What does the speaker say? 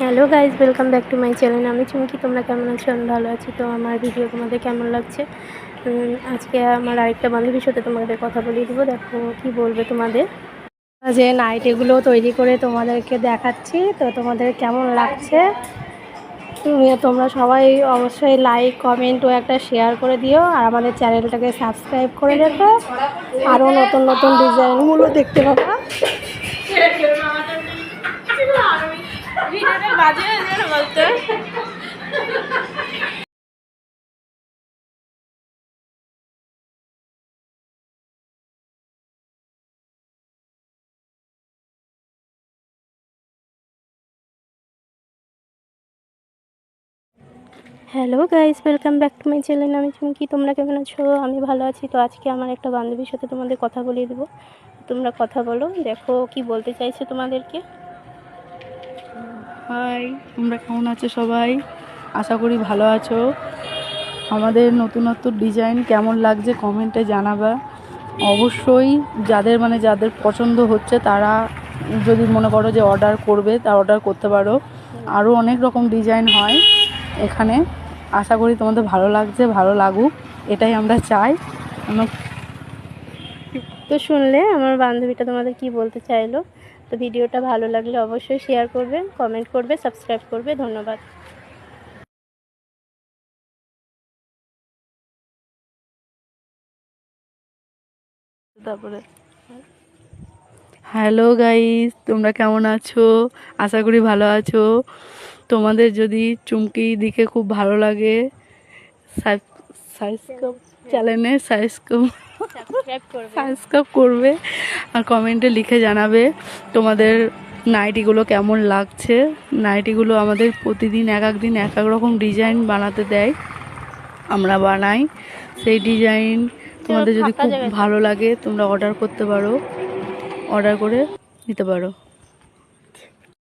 Hello guys welcome back to my channel আমি চুমকি, তোমরা কেমন আছো? আমি ভালো আছি। তো আমার ভিডিও তোমাদের কেমন লাগছে? আজকে আমার আরেকটা বান্ধবীর সাথে তোমাদের কথা বলিয়ে দেবো। দেখো কি বলবে তোমাদের। যে নাইট এগুলো তৈরি করে তোমাদেরকে দেখাচ্ছি। তো তোমাদের কেমন লাগছে? তুমি তোমরা সবাই অবশ্যই লাইক কমেন্ট ও একটা শেয়ার করে দিও। আর আমাদের চ্যানেলটাকে সাবস্ক্রাইব করে রেখো। আরও নতুন নতুন ডিজাইনগুলো দেখতে পাবা। Hello guys welcome back to my channel আমি চুমকি, তোমরা কেমন আছো? আমি ভালো আছি। তো আজকে আমার একটা বান্ধবীর সাথে তোমাদের কথা বলিয়ে দেবো। তোমরা কথা বলো, দেখো কি বলতে চাইছে তোমাদেরকে। হাই, তোমরা কেমন আছো সবাই? আশা করি ভালো আছো। আমাদের নতুনত্ব ডিজাইন কেমন লাগছে কমেন্টে জানাবা। অবশ্যই যাদের মানে যাদের পছন্দ হচ্ছে তারা যদি মনে করো যে অর্ডার করবে, তা অর্ডার করতে পারো। আরও অনেক রকম ডিজাইন হয় এখানে। আশা করি তোমাদের ভালো লাগছে, ভালো লাগুক। এটাই আমরা চাই। আমরা তো শুনলে আমার বান্ধবীটা তোমাদের কি বলতে চাইলো? তো ভিডিওটা ভালো লাগলে অবশ্যই শেয়ার করবে কমেন্ট করবে সাবস্ক্রাইব করবে, ধন্যবাদ। তারপরে? হ্যালো গাইস তোমরা কেমন আছো? আশা করি ভালো আছো। তোমাদের যদি চুমকি দিকে খুব ভালো লাগে সাবস্ক্রাইব চ্যানেলে সাবস্ক্রাইব সাবস্ক্রাইব করবে। করবে আর কমেন্টে লিখে জানাবে তোমাদের নাইটিগুলো কেমন লাগছে। নাইটিগুলো আমাদের প্রতিদিন এক এক দিন এক এক রকম ডিজাইন বানাতে দেয়। আমরা বানাই। সেই ডিজাইন তোমাদের যদি খুব ভালো লাগে তোমরা অর্ডার করতে পারো। অর্ডার করে নিতে পারো।